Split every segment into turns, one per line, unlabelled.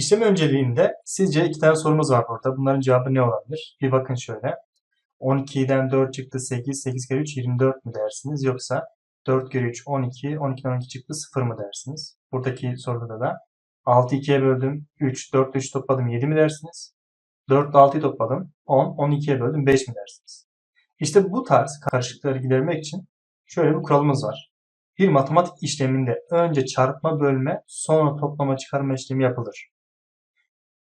İşlem önceliğinde sizce iki tane sorumuz var burada. Bunların cevabı ne olabilir? Bir bakın şöyle. 12'den 4 çıktı 8, 8 kere 3 24 mu dersiniz? Yoksa 4 kere 3 12, 12'den 12 çıktı 0 mı dersiniz? Buradaki soruda da 6 2'ye böldüm 3, 4 3 topladım 7 mi dersiniz? 4 6'yı topladım 10, 12'ye böldüm 5 mi dersiniz? İşte bu tarz karışıklıkları gidermek için şöyle bir kuralımız var. Bir matematik işleminde önce çarpma bölme sonra toplama çıkarma işlemi yapılır.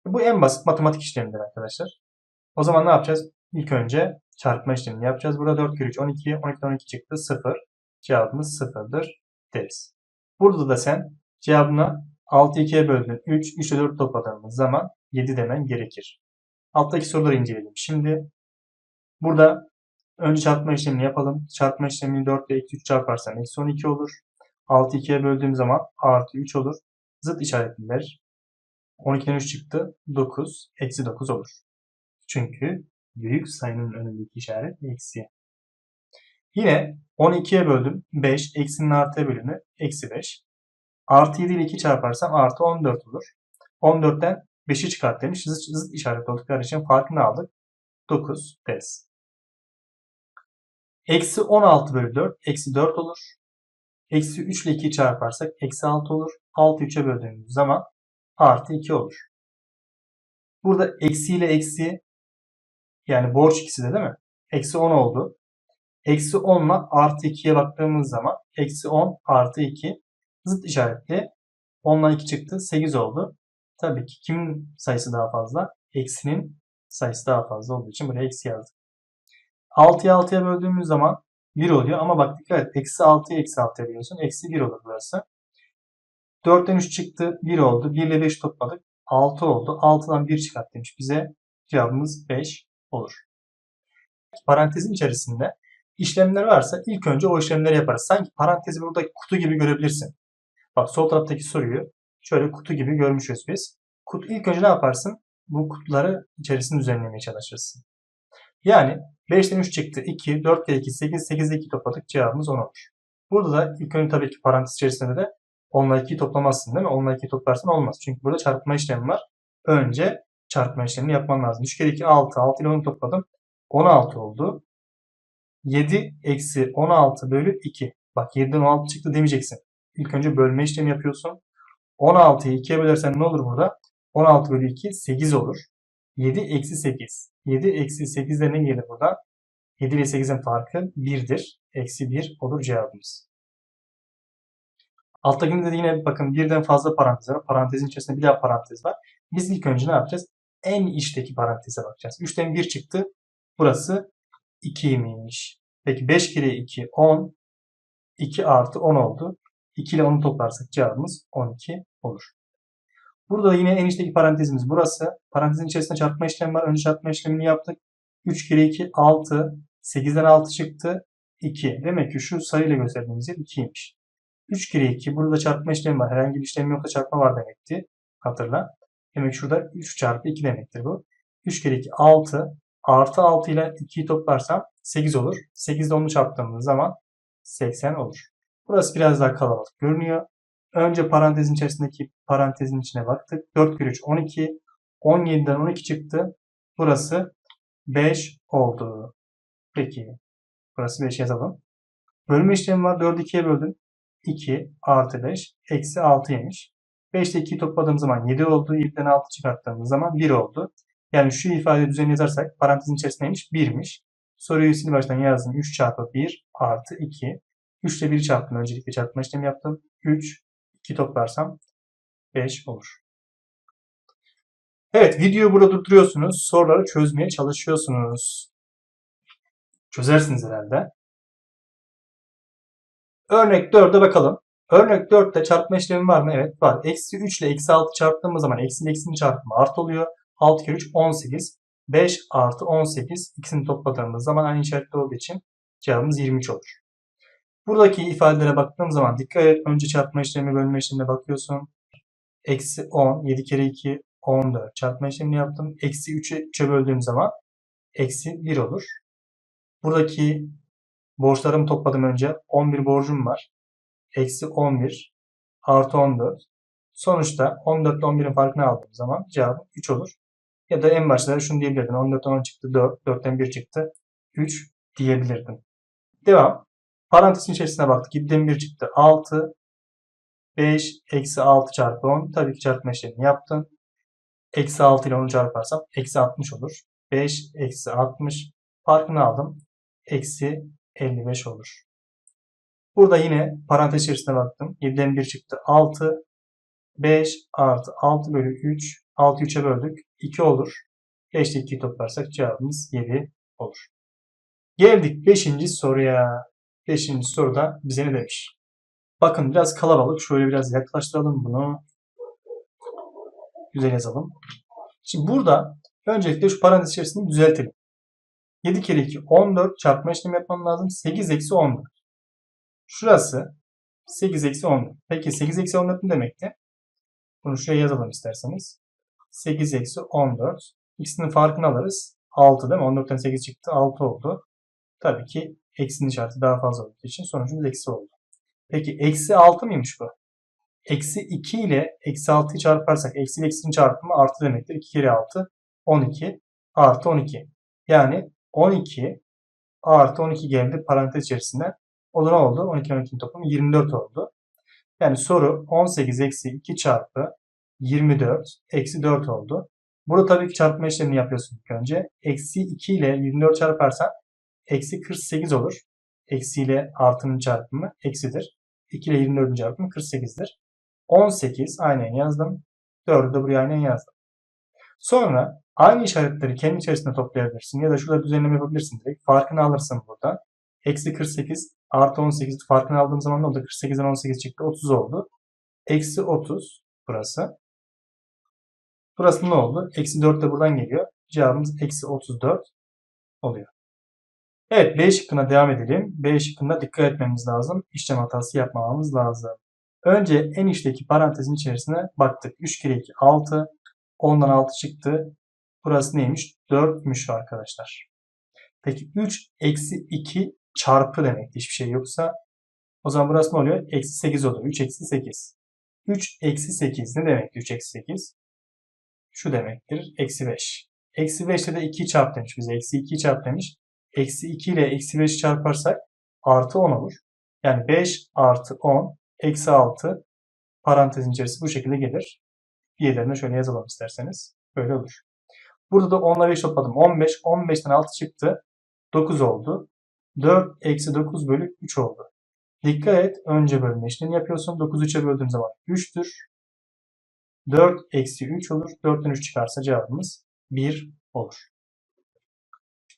Bu en basit matematik işlemidir arkadaşlar. O zaman ne yapacağız? İlk önce çarpma işlemini yapacağız. Burada 4 kere 3 12, 12'den 12 çıktı 0. Cevabımız 0'dır deriz. Burada da sen cevabına 6 2'ye böldün 3, 3 ile 4 topladığımız zaman 7 demen gerekir. Alttaki soruları inceleyelim. Şimdi burada önce çarpma işlemini yapalım. Çarpma işlemini 4 ile eksi 3 çarparsam eksi 12 olur. 6 2'ye böldüğüm zaman artı 3 olur. Zıt işaretliler 12'den 3 çıktı. 9. Eksi 9 olur. Çünkü büyük sayının önündeki işaret eksi. Yine 12'ye böldüm. 5. Eksinin artıya bölümü eksi 5. Artı 7 ile 2 çarparsam artı 14 olur. 14'ten 5'i çıkart demiş. Zıt, zıt işaret oldukları için farkını aldık. 9 deriz. Eksi 16 bölü 4 eksi 4 olur. Eksi 3 ile 2'yi çarparsak eksi 6 olur. 6 3'e böldüğümüz zaman artı 2 olur. Burada eksi ile eksi yani borç ikisi de değil mi? Eksi 10 oldu. Eksi 10 ile artı 2'ye baktığımız zaman eksi 10 artı 2 zıt işaretli. 10 ile 2 çıktı 8 oldu. Tabii ki kimin sayısı daha fazla? Eksinin sayısı daha fazla olduğu için buraya eksi yazdık. 6'ya 6'ya böldüğümüz zaman 1 oluyor ama bak dikkat et. Eksi 6'ya eksi 6'ya bölüyorsun. Eksi 1 olur burası. 4'ten 3 çıktı 1 oldu. 1 ile 5 topladık. 6 oldu. 6'dan 1 çıkart demiş bize. Cevabımız 5 olur. Parantezin içerisinde işlemler varsa ilk önce o işlemleri yaparız. Sanki parantezi burada kutu gibi görebilirsin. Bak sol taraftaki soruyu şöyle kutu gibi görmüşüz biz. Kutu ilk önce ne yaparsın? Bu kutuları içerisinde düzenlemeye çalışırsın. Yani 5'ten 3 çıktı 2, 4 kere 2 8, 8 2 topladık cevabımız 10 olur. Burada da ilk önce tabii ki parantez içerisinde de 10 ile 2'yi toplamazsın değil mi? 10 ile 2'yi toplarsan olmaz. Çünkü burada çarpma işlemi var. Önce çarpma işlemini yapman lazım. 3 kere 2 6, 6 ile 10'u topladım. 16 oldu. 7 eksi 16 bölü 2. Bak 7'den 16 çıktı demeyeceksin. İlk önce bölme işlemi yapıyorsun. 16'yı 2'ye bölersen ne olur burada? 16 bölü 2 8 olur. 7 eksi 8. 7 eksi 8'de ne gelir burada? 7 ile 8'in farkı 1'dir. Eksi 1 olur cevabımız. Alttakinde de yine bakın birden fazla parantez var. Parantezin içerisinde bir daha parantez var. Biz ilk önce ne yapacağız? En içteki paranteze bakacağız. 3'ten 1 çıktı. Burası 2'ymiş. Peki 5 kere 2 10. 2 artı 10 oldu. 2 ile 10'u toplarsak cevabımız 12 olur. Burada yine en içteki parantezimiz burası. Parantezin içerisinde çarpma işlemi var. Önce çarpma işlemini yaptık. 3 kere 2 6. 8'den 6 çıktı. 2. Demek ki şu sayıyla gösterdiğimiz yer 2'ymiş. 3 kere 2. Burada çarpma işlemi var. Herhangi bir işlem yoksa çarpma var demekti. Hatırla. Demek şurada 3 çarpı 2 demektir bu. 3 kere 2 6. Artı 6 ile 2'yi toplarsam 8 olur. 8 ile 10'u çarptığımız zaman 80 olur. Burası biraz daha kalabalık görünüyor. Önce parantezin içerisindeki parantezin içine baktık. 4 kere 3 12. 17'den 12 çıktı. Burası 5 oldu. Peki. Burası 5 yazalım. Bölme işlemi var. 4'ü 2'ye böldüm. 2 artı 5 eksi 6 yemiş. 5 ile 2'yi topladığım zaman 7 oldu. 7'den 6 çıkarttığımız zaman 1 oldu. Yani şu ifadeyi düzenli yazarsak parantezin içerisindeymiş 1'miş. Soruyu sil baştan yazdım. 3 çarpı 1 artı 2. 3 ile 1 çarptım. Öncelikle çarpma işlemi yaptım. 3, 2 toplarsam 5 olur. Evet videoyu burada durduruyorsunuz. Soruları çözmeye çalışıyorsunuz. Çözersiniz herhalde. Örnek 4'e bakalım. Örnek 4'te çarpma işlemi var mı? Evet var. Eksi 3 ile eksi 6 çarptığımız zaman eksi ile eksinin çarpımı artı oluyor. 6 kere 3 18. 5 artı 18 ikisini topladığımız zaman aynı işaretli olduğu için cevabımız 23 olur. Buradaki ifadelere baktığım zaman dikkat et. Önce çarpma işlemi bölme işlemine bakıyorsun. Eksi 10. 7 kere 2 14. Çarpma işlemini yaptım. Eksi 3'e 3'e böldüğüm zaman eksi 1 olur. Buradaki borçlarımı topladım önce. 11 borcum var. Eksi 11 artı 14. Sonuçta 14 ile 11'in farkını aldığım zaman cevabım 3 olur. Ya da en başta şunu diyebilirdim. 14'ten 10 çıktı 4, 4'ten 1 çıktı 3 diyebilirdim. Devam. Parantezin içerisine baktık. 7'den 1 çıktı 6. 5 eksi 6 çarpı 10. Tabii ki çarpma işlemini yaptım. Eksi 6 ile 10'u çarparsam eksi 60 olur. 5 eksi 60 farkını aldım. Eksi 55 olur. Burada yine parantez içerisine baktım. 7'den 1 çıktı 6. 5 artı 6 bölü 3. 6'yı 3'e böldük. 2 olur. 5 ile 2'yi toplarsak cevabımız 7 olur. Geldik 5. soruya. 5. soruda bize ne demiş? Bakın biraz kalabalık. Şöyle biraz yaklaştıralım bunu. Güzel yazalım. Şimdi burada öncelikle şu parantez içerisini düzeltelim. 7 kere 2 14 çarpma işlemi yapmam lazım. 8 eksi 14. Şurası 8 eksi 14. Peki 8 eksi 14 ne demekti? Bunu şuraya yazalım isterseniz. 8 eksi 14. İkisinin farkını alırız. 6 değil mi? 14'ten 8 çıktı. 6 oldu. Tabii ki eksinin işareti daha fazla olduğu için sonucumuz eksi oldu. Peki eksi 6 mıymış bu? Eksi 2 ile eksi 6'yı çarparsak eksi ile eksinin çarpımı artı demektir. 2 kere 6 12 artı 12. Yani 12 artı 12 geldi parantez içerisinde. O da ne oldu? 12 12'nin toplamı 24 oldu. Yani soru 18 eksi 2 çarpı 24 eksi 4 oldu. Burada tabii ki çarpma işlemini yapıyorsun ilk önce. Eksi 2 ile 24 çarparsan eksi 48 olur. Eksi ile artının çarpımı eksidir. 2 ile 24'ün çarpımı 48'dir. 18 aynen yazdım. 4'ü de buraya aynen yazdım. Sonra aynı işaretleri kendi içerisinde toplayabilirsin ya da şurada düzenleme yapabilirsin direkt. Farkını alırsın burada. Eksi 48 artı 18 farkını aldığım zaman ne oldu? 48'den 18 çıktı. 30 oldu. Eksi 30 burası. Burası ne oldu? Eksi 4 de buradan geliyor. Cevabımız eksi 34 oluyor. Evet B şıkkına devam edelim. B şıkkında dikkat etmemiz lazım. İşlem hatası yapmamamız lazım. Önce en içteki parantezin içerisine baktık. 3 kere 2 6. 10'dan 6 çıktı. Burası neymiş? 4'müş arkadaşlar. Peki 3 eksi 2 çarpı demek hiçbir şey yoksa o zaman burası ne oluyor? Eksi 8 oluyor. 3 eksi 8. 3 eksi 8 ne demek 3 eksi 8? Şu demektir. Eksi 5. Eksi 5 ile de 2 çarp demiş bize. Eksi 2 çarp demiş. Eksi 2 ile eksi 5 çarparsak artı 10 olur. Yani 5 artı 10 eksi 6 parantezin içerisi bu şekilde gelir. Diğerlerine şöyle yazalım isterseniz. Böyle olur. Burada da 10'la 5 topladım. 15. 15'ten 6 çıktı. 9 oldu. 4 eksi 9 bölü 3 oldu. Dikkat et. Önce bölme işlemi yapıyorsun. 9'u 3'e böldüğüm zaman 3'tür. 4 eksi 3 olur. 4'ten 3 çıkarsa cevabımız 1 olur.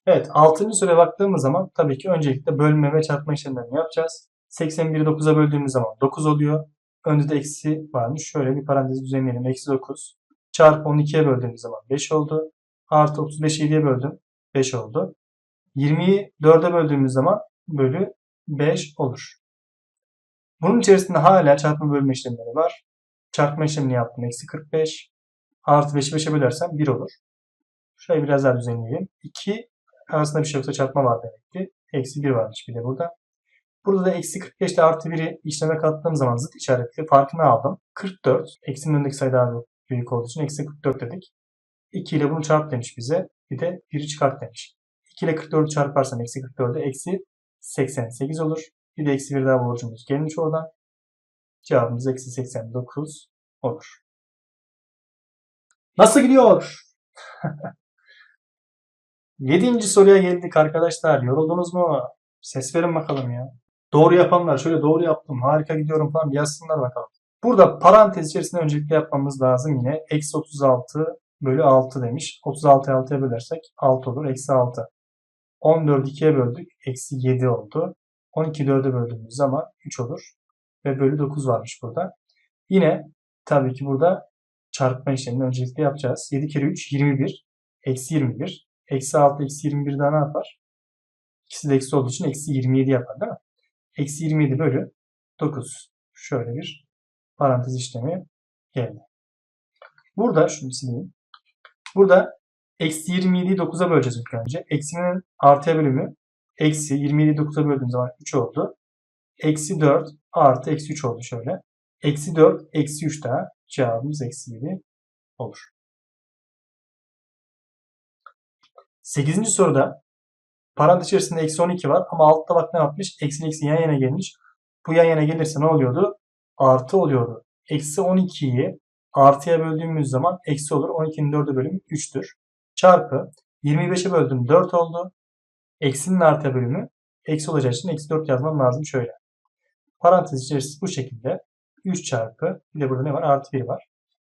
Evet 6. soruya baktığımız zaman tabii ki öncelikle bölme ve çarpma işlemlerini yapacağız. 81'i 9'a böldüğümüz zaman 9 oluyor. Önde de eksi varmış. Şöyle bir parantez düzenleyelim. Eksi 9 çarpı 12'ye böldüğümüz zaman 5 oldu. Artı 35'i 7'ye böldüm. 5 oldu. 20'yi 4'e böldüğümüz zaman bölü 5 olur. Bunun içerisinde hala çarpma bölme işlemleri var. Çarpma işlemini yaptım. Eksi 45. Artı 5'i 5'e bölersem 1 olur. Şöyle biraz daha düzenleyelim. 2 arasında bir şey yoksa çarpma var demek ki. Eksi 1 varmış bir de burada. Burada da eksi 45 ile artı 1'i işleme kattığım zaman zıt işaretli farkını aldım. 44. Eksinin önündeki sayı daha büyük olduğu için eksi 44 dedik. 2 ile bunu çarp demiş bize. Bir de 1'i çıkart demiş. 2 ile 44'ü çarparsam eksi 44'e eksi 88 olur. Bir de eksi 1 daha borcumuz gelmiş oradan. Cevabımız eksi 89 olur. Nasıl gidiyor? Yedinci soruya geldik arkadaşlar. Yoruldunuz mu? Ses verin bakalım ya. Doğru yapanlar şöyle doğru yaptım harika gidiyorum falan yazsınlar bakalım. Burada parantez içerisinde öncelikle yapmamız lazım yine. Eksi 36 bölü 6 demiş. 36'yı 6'ya bölersek 6 olur. Eksi 6. 14'ü 2'ye böldük. Eksi 7 oldu. 12'yi 4'e böldüğümüz zaman 3 olur. Ve bölü 9 varmış burada. Yine tabii ki burada çarpma işlemini öncelikle yapacağız. 7 kere 3 21. Eksi 21. Eksi 6 eksi 21 daha ne yapar? İkisi de eksi olduğu için eksi 27 yapar değil mi? Eksi 27 bölü 9. Şöyle bir parantez işlemi geldi. Burada şunu sileyim. Burada eksi 27'yi 9'a böleceğiz ilk önce. Eksinin artıya bölümü eksi 27'yi 9'a böldüğüm zaman 3 oldu. Eksi 4 artı eksi 3 oldu şöyle. Eksi 4 eksi 3 daha Cevabımız eksi 7 olur. 8. soruda parantez içerisinde eksi 12 var ama altta bak ne yapmış? Eksi eksi yan yana gelmiş. Bu yan yana gelirse ne oluyordu? Artı oluyordu. Eksi 12'yi artıya böldüğümüz zaman eksi olur. 12'nin 4'e bölümü 3'tür. Çarpı 25'e böldüm 4 oldu. Eksinin artıya bölümü eksi olacağı için eksi 4 yazmam lazım şöyle. Parantez içerisinde bu şekilde 3 çarpı bir de burada ne var? Artı 1 var.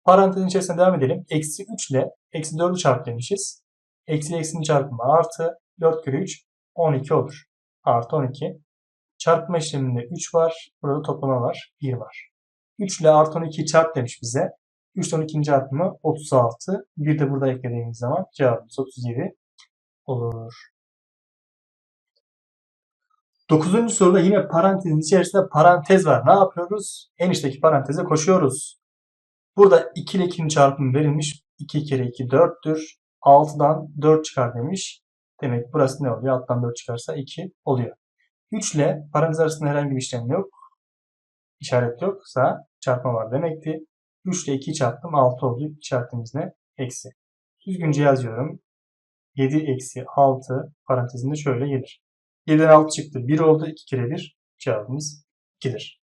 Parantezin içerisine devam edelim. Eksi 3 ile eksi 4'ü çarp demişiz. Eksi eksinin çarpımı artı 4 kere 3 12 olur. Artı 12. Çarpma işleminde 3 var. Burada toplama var. 1 var. 3 ile artı 12'yi çarp demiş bize. 3 ile 12'nin çarpımı 36. Bir de burada eklediğimiz zaman cevabımız 37 olur. Dokuzuncu soruda yine parantezin içerisinde parantez var. Ne yapıyoruz? En içteki paranteze koşuyoruz. Burada 2 ile 2'nin çarpımı verilmiş. 2 kere 2 4'tür. 6'dan 4 çıkar demiş. Demek burası ne oluyor? Alttan 4 çıkarsa 2 oluyor. 3 ile parantez arasında herhangi bir işlem yok. İşaret yoksa çarpma var demekti. 3 ile 2 çarptım 6 oldu. İşaretimiz ne? Eksi. Düzgünce yazıyorum. 7 eksi 6 parantezinde şöyle gelir. 7'den 6 çıktı. 1 oldu. 2 kere 1 cevabımız 2'dir.